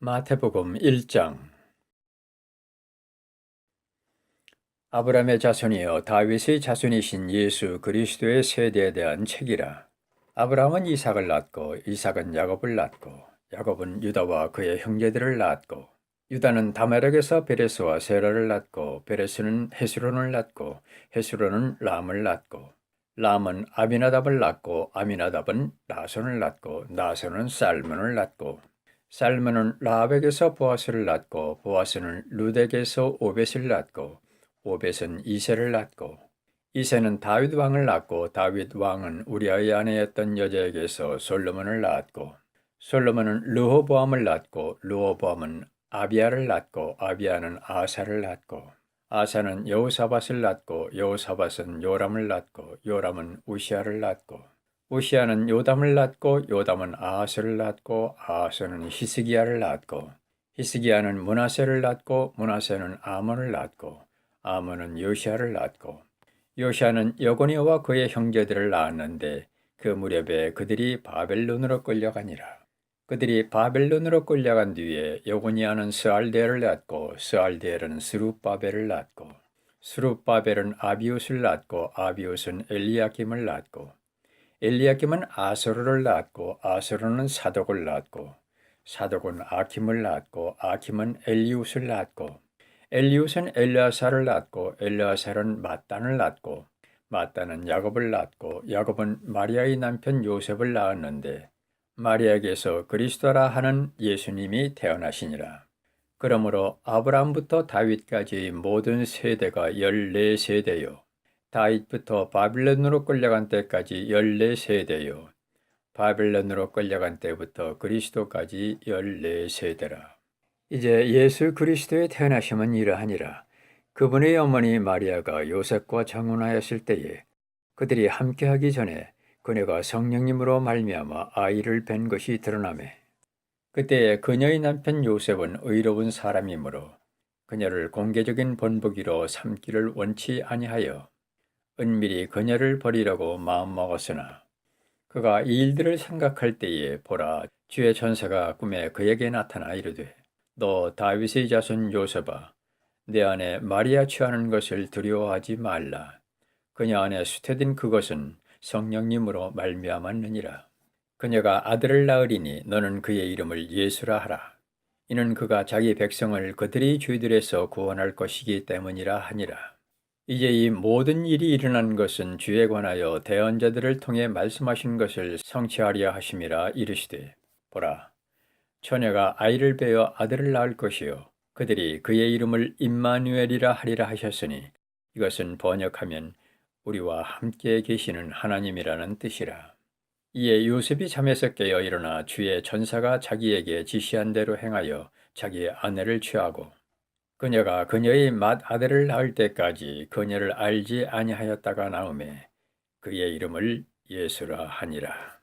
마태복음 1장 아브라함의 자손이여 다윗의 자손이신 예수 그리스도의 세대에 대한 책이라. 아브라함은 이삭을 낳고 이삭은 야곱을 낳고 야곱은 유다와 그의 형제들을 낳았고 유다는 다메락에서 베레스와 세라를 낳고 베레스는 헤스론을 낳고 헤스론은 람을 낳고 람은 아미나답을 낳고 아미나답은 나손을 낳고 나손은 살문을 낳고 살문은 라합에게서 보아스를 낳고 보아스는 루덱에서 오벳을 낳고 오벳은 이세를 낳고 이세는 다윗 왕을 낳고 다윗 왕은 우리아의 아내였던 여자에게서 솔로몬을 낳았고 솔로몬은 르호보암을 낳고 르호보암은 아비아를 낳고 아비아는 아사를 낳고 아사는 여호사밧을 낳고 여호사밧은 요람을 낳고 요람은 우시아를 낳고 우시아는 요담을 낳고 요담은 아하스를 낳고 아하스는 히스기야를 낳고 히스기야는 문하세를 낳고 문하세는 아몬을 낳고 아몬은 요시아를 낳고 요시아는 여고니와 그의 형제들을 낳았는데 그 무렵에 그들이 바벨론으로 끌려가니라. 그들이 바벨론으로 끌려간 뒤에 여고니아는 스알데를 낳고 스알데엘은 스룹바벨을 낳고 스룹바벨은 아비웃을 낳고 아비웃은 엘리야김을 낳고 엘리야김은 아소르를 낳았고 아소르는 사독을 낳았고 사독은 아킴을 낳았고 아킴은 엘리웃을 낳았고 엘리웃은 엘르아사를 낳았고 엘르아사는 마단을 낳았고 마단은 야곱을 낳았고 야곱은 마리아의 남편 요셉을 낳았는데 마리아에게서 그리스도라 하는 예수님이 태어나시니라. 그러므로 아브라함부터 다윗까지의 모든 세대가 열네 세대요. 다윗부터 바빌론으로 끌려간 때까지 열네 세대요. 바빌론으로 끌려간 때부터 그리스도까지 열네 세대라. 이제 예수 그리스도의 태어나심은 이러하니라. 그분의 어머니 마리아가 요셉과 장혼하였을 때에 그들이 함께하기 전에 그녀가 성령님으로 말미암아 아이를 뵌 것이 드러나매 그때에 그녀의 남편 요셉은 의로운 사람이므로 그녀를 공개적인 본보기로 삼기를 원치 아니하여 은밀히 그녀를 버리려고 마음먹었으나 그가 이 일들을 생각할 때에 보라 주의 전사가 꿈에 그에게 나타나 이르되 너 다윗의 자손 요셉아 내 안에 마리아 취하는 것을 두려워하지 말라. 그녀 안에 수태된 그것은 성령님으로 말미암았느니라. 그녀가 아들을 낳으리니 너는 그의 이름을 예수라 하라. 이는 그가 자기 백성을 그들의 죄들에서 구원할 것이기 때문이라 하니라 이제 이 모든 일이 일어난 것은 주에 관하여 대언자들을 통해 말씀하신 것을 성취하려 하심이라 이르시되 보라 처녀가 아이를 베어 아들을 낳을 것이요 그들이 그의 이름을 임마누엘이라 하리라 하셨으니 이것은 번역하면 우리와 함께 계시는 하나님이라는 뜻이라. 이에 요셉이 잠에서 깨어 일어나 주의 전사가 자기에게 지시한 대로 행하여 자기의 아내를 취하고 그녀가 그녀의 맏 아들을 낳을 때까지 그녀를 알지 아니하였다가 나오매 그의 이름을 예수라 하니라.